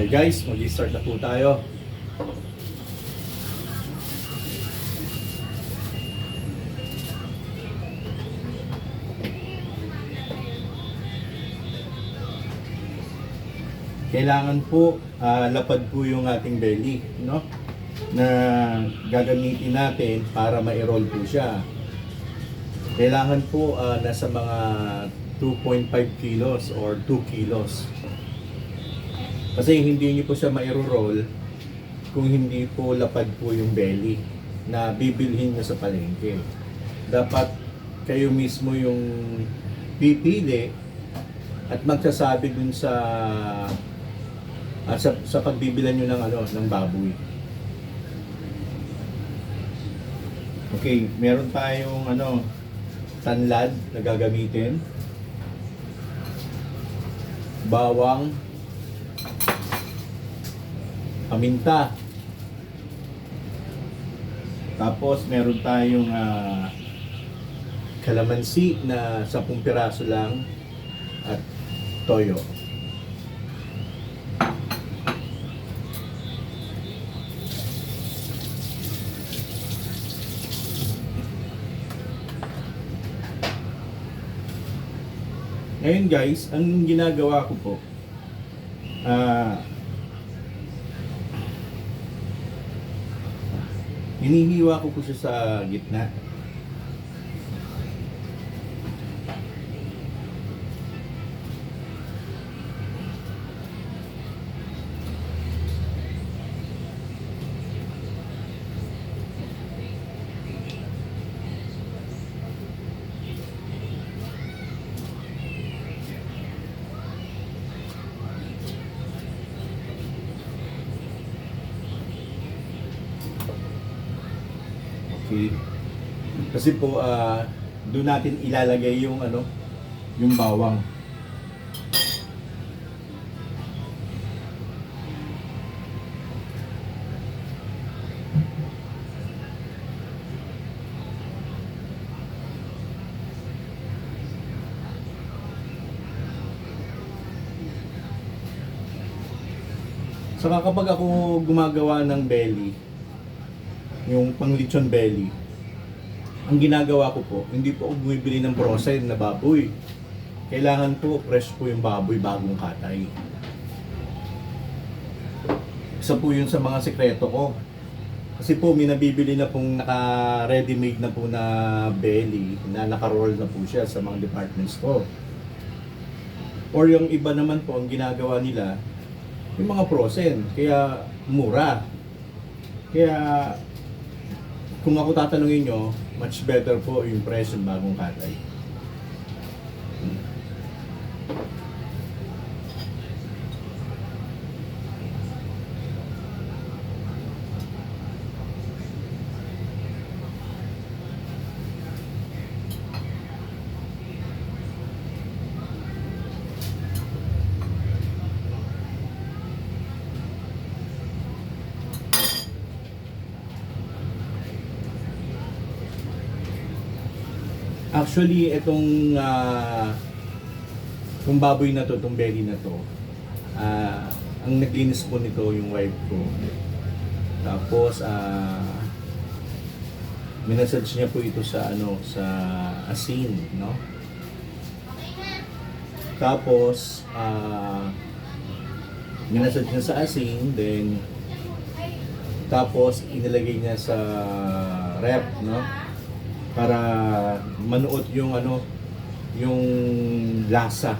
Okay guys, mag-start na po tayo. Kailangan po ah, lapad po yung ating belly, no? Na gagamitin natin para ma-roll po siya. Kailangan po ah, nasa mga 2.5 kilos or 2 kilos. Kasi hindi niyo po siya ma-roll kung hindi po lapad po yung belly na bibilhin niyo sa palengke. Dapat kayo mismo yung pipili at magsasabi dun sa at sa, sa pagbibilan nyo ng ano ng baboy. Okay, meron tayong ano tanlad na gagamitin. Bawang paminta. Tapos meron tayong ah, kalamansi na 10 piraso lang at toyo. Ngayon guys, ang ginagawa ko po, ah, hinihiwa ko po siya sa gitna. Okay. Kasi po, ah, doon natin ilalagay yung ano, yung bawang. Saka kapag ako gumagawa ng belly, yung pang lechon belly, ang ginagawa ko po, hindi po ako bumibili ng frozen na baboy. Kailangan po fresh po yung baboy bagong katay. Isa po yun sa mga sekreto ko. Kasi po may nabibili na pong naka ready-made na po na belly na naka-roll na po siya sa mga department store. Or yung iba naman po ang ginagawa nila yung mga frozen kaya mura. Kaya kung ako tatanungin nyo, much better po yung ng bagong katay. Actually, itong ah, itong baboy na to, itong belly na to, ah, ang naglinis po nito yung wife ko. Tapos, ah, minasage niya po ito sa ano, sa asin, no? Tapos, ah, minasage niya sa asin, then, tapos, inilagay niya sa rep, no? Para manuot yung ano yung lasa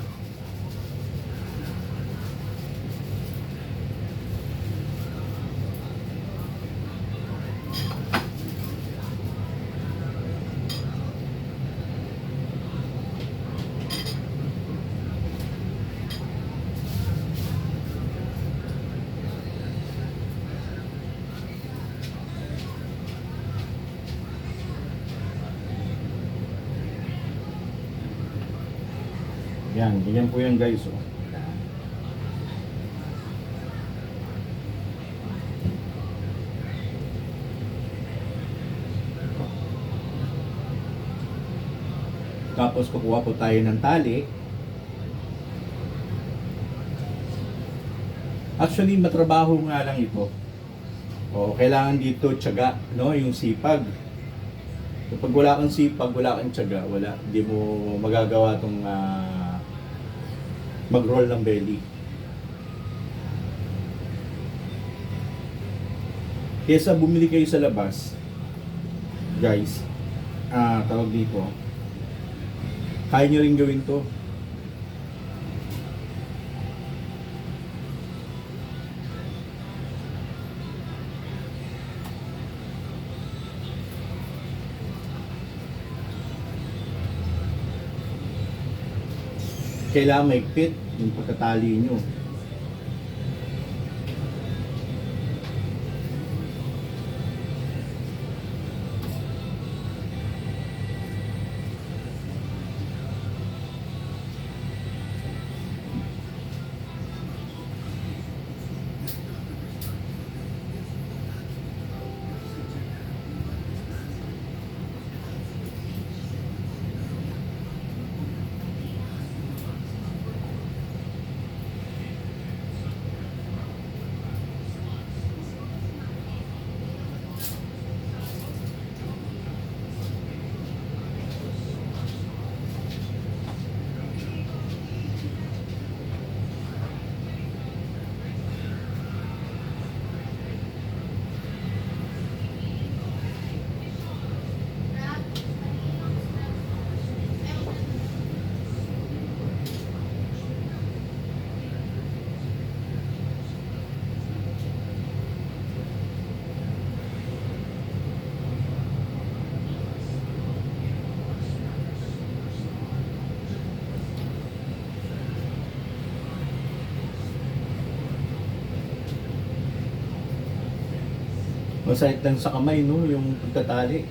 Yan, ganyan po yan guys. Oh. Tapos kukuha po tayo ng tali. Actually, matrabaho nga lang ito. O, kailangan dito tiyaga, no? Yung sipag. Kapag wala kang sipag, wala kang tiyaga, wala. Hindi mo magagawa tong ah, mag-roll ng belly. Kesa bumili kayo sa labas, guys, ah, tawag dito, kaya nyo rin gawin to. Kailangan may fit yung pagkatali nyo. Masakit lang sa kamay, no? Yung pagtatali.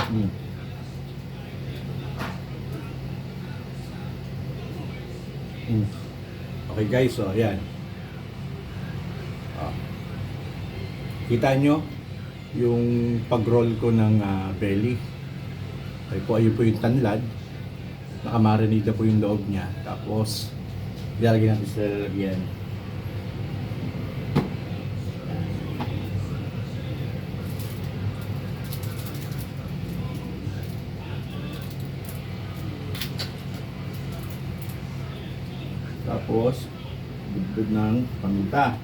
Hmm. Hmm. Okay guys, so ayan. Ah. Kita nyo yung pag-roll ko ng ah, belly. Ay po, ayun po yung tanlad nakamarinate na po yung loob niya. Tapos, ilalagay natin sa lalagyan. Tapos, dugtog ng paminta.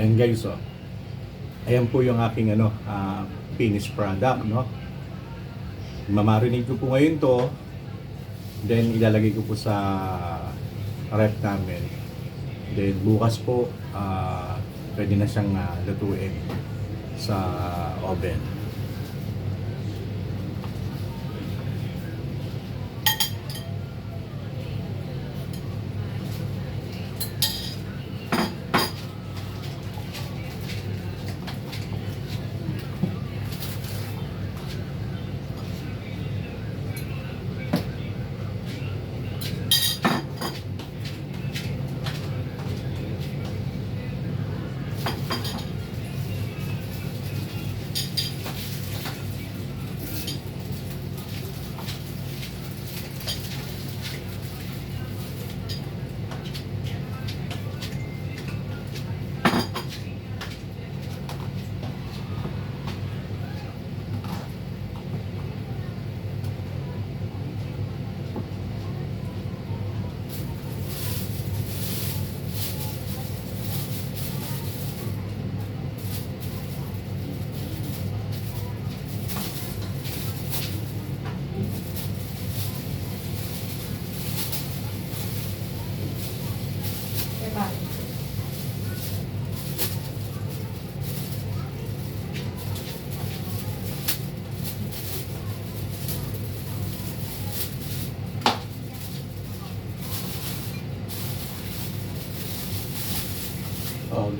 Ayan guys, oh. Ayan po yung aking ano, ah, finished product, no? Mamarinate ko po ngayon to. Then ilalagay ko po sa rep namin. Then bukas po, ah, pwede na siyang ah, lutuin sa oven.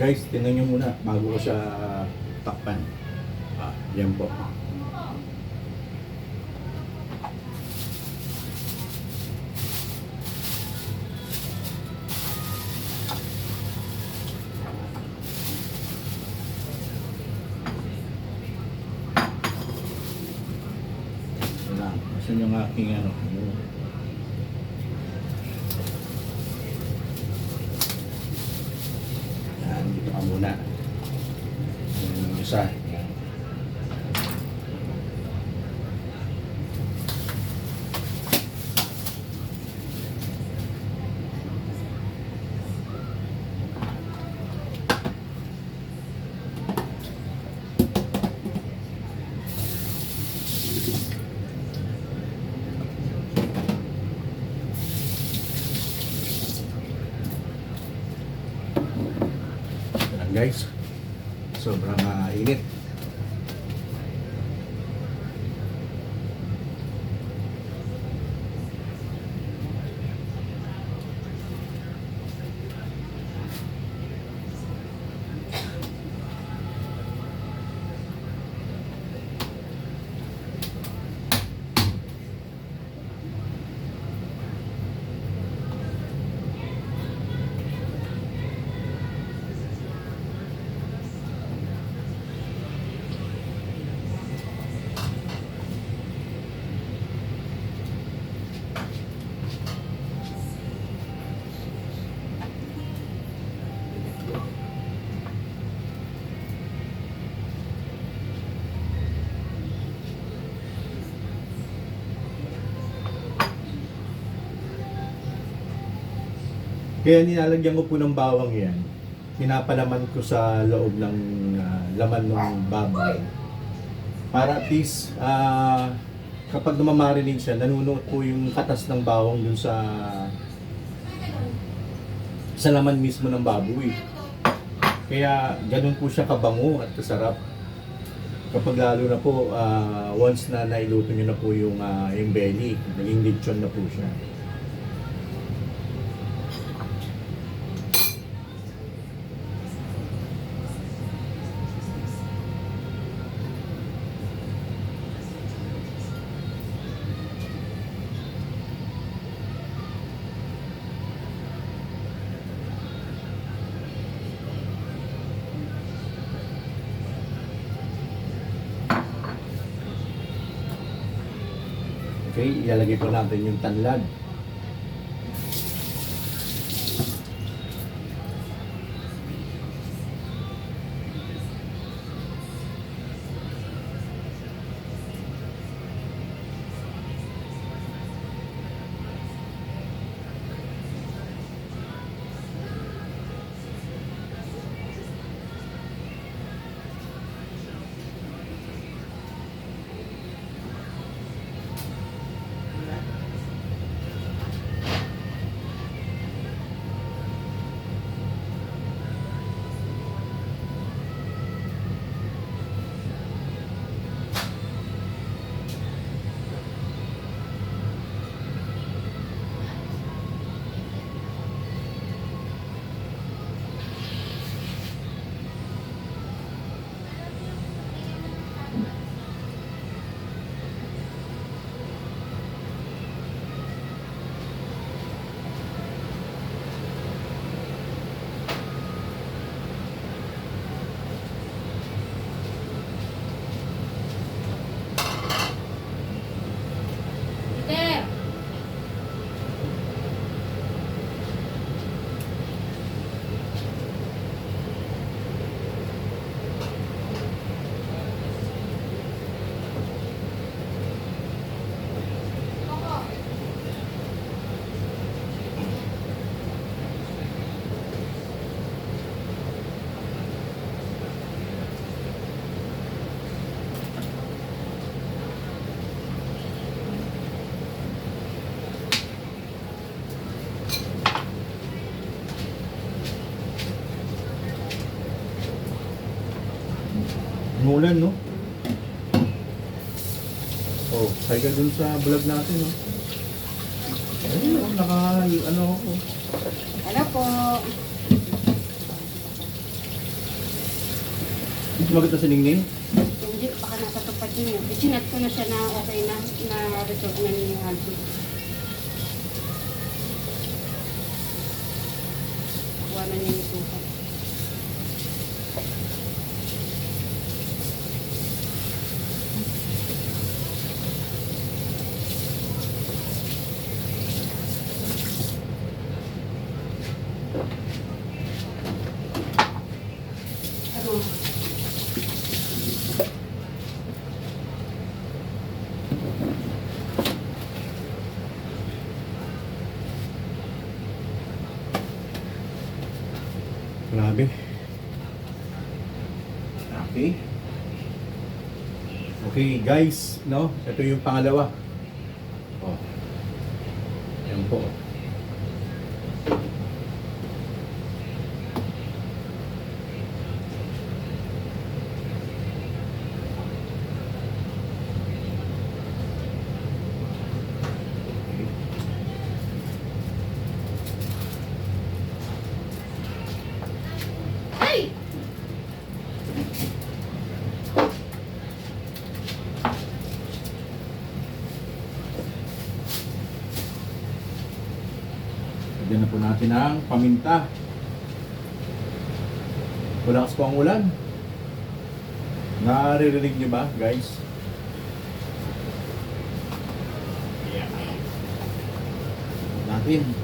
Guys, tingnan nyo muna bago ko siya takpan. Ah, yan po. Wala. Nasaan yung aking ano? yung- Yan, dito ka muna. Yung isa. Yan. Yan guys. Sobrang ah, init. Kaya nilalagyan ko po ng bawang yan. Pinapalaman ko sa loob ng ah, laman ng baboy. Para at least, ah, kapag namamarinig siya, nanunuot po yung katas ng bawang dun sa sa laman mismo ng baboy. Kaya ganun po siya kabango at kasarap. Kapag lalo na po, ah, once na nailuto nyo na po yung, ah, yung naging lechon na po siya. Okay, ilalagay po natin yung tanlad. Umulan, no? Oh, kaya ka dun sa vlog natin, no? Ayun, oh, naka, ano ako. Ano po? Sumagot na si Ningning? Hindi, baka nasa tupad niya. Ichinat ko na siya na okay na, na resolve na ni Alvin. Kuha na niya Grabe. Okay. Okay, guys, no? Ito yung pangalawa. Po natin ang paminta. Malakas po ang ulan. Naririnig niyo ba, guys? Yeah. Natin.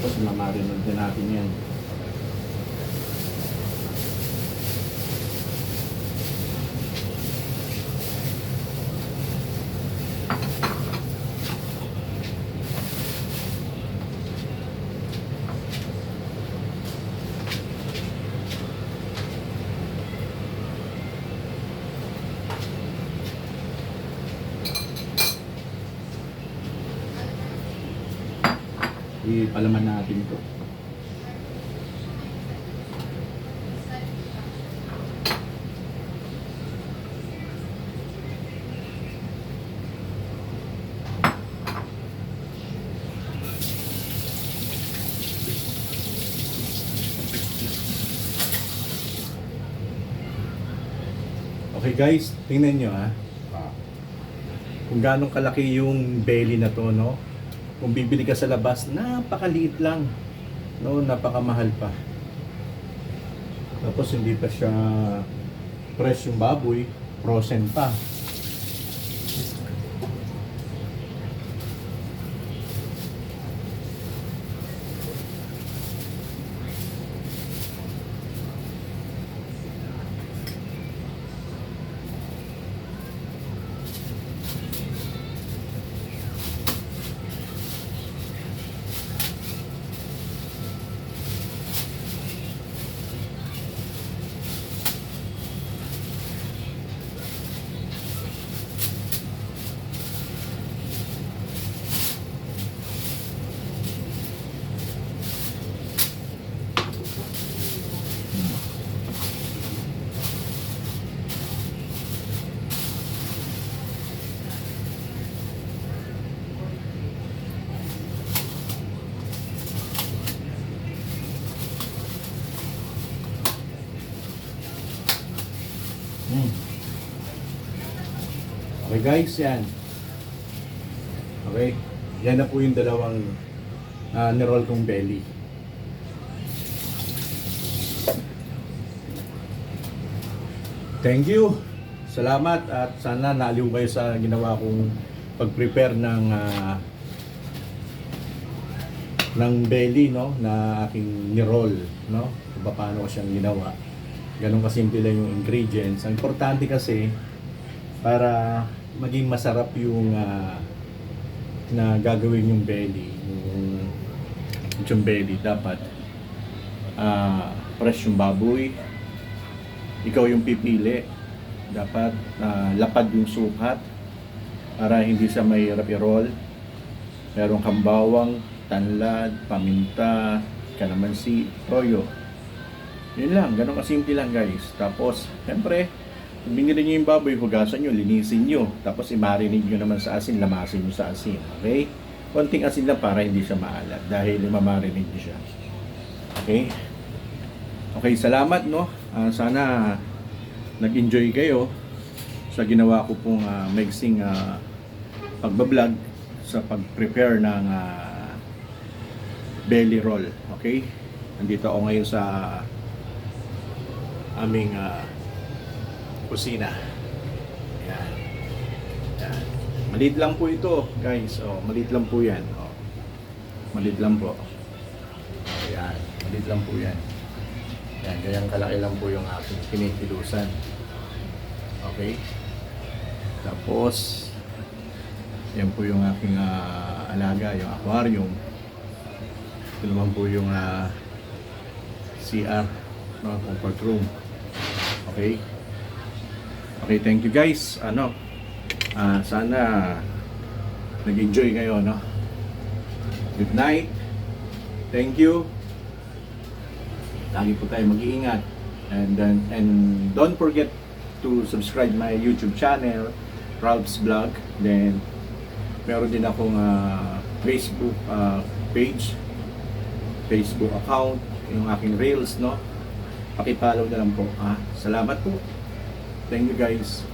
Tapos mamarinod din natin yan. Ipalaman natin ito. Okay guys, tingnan nyo ha. Kung gaano kalaki yung belly na to, no? Kung bibili ka sa labas, napakaliit lang. No, napakamahal pa. Tapos hindi pa siya fresh yung baboy, frozen pa. Okay guys, yan. Okay. Yan na po yung dalawang uh, niroll kong belly. Thank you. Salamat at sana naaliw kayo sa ginawa kong pag-prepare ng ah, ng belly no na aking niroll no kung paano ko siyang ginawa ganun kasimple lang yung ingredients ang importante kasi para maging masarap yung ah, na gagawin yung belly yung, yung belly dapat ah, fresh yung baboy ikaw yung pipili dapat ah, lapad yung sukat para hindi sa mahirap i-roll meron kang bawang tanlad, paminta, kalamansi, toyo. Yun lang, ganun kasimple lang guys. Tapos, siyempre, binili niyo yung baboy, hugasan niyo, linisin niyo. Tapos i-marinate niyo naman sa asin, lamasin niyo sa asin. Okay? Konting asin lang para hindi siya maalat dahil i-marinate niyo siya. Okay? Okay, salamat no. Ah, sana nag-enjoy kayo sa ginawa ko pong uh, mixing uh, pagbablog sa pag-prepare ng ah, belly roll. Okay? Nandito ako ngayon sa aming ah, kusina. Yan. Yan. Maliit lang po ito, guys. Oh, maliit lang po 'yan. Oh. Maliit lang po. Ayan. Maliit lang po 'yan. Yan, ganyang kalaki lang po yung aking kinikilusan. Okay? Tapos, yan po yung aking ah, alaga, yung aquarium. Ito naman po yung ah, CR, no, comfort room. Okay? Okay, thank you guys. Ano, ah, sana nag-enjoy kayo, no? Good night. Thank you. Lagi po tayo mag-iingat. And then and don't forget to subscribe my YouTube channel, Ralph's Vlog. Then meron din akong ah, Facebook ah, page, Facebook account, yung aking Reels, no? Pakipollow na lang po. Ah, salamat po. Thank you guys.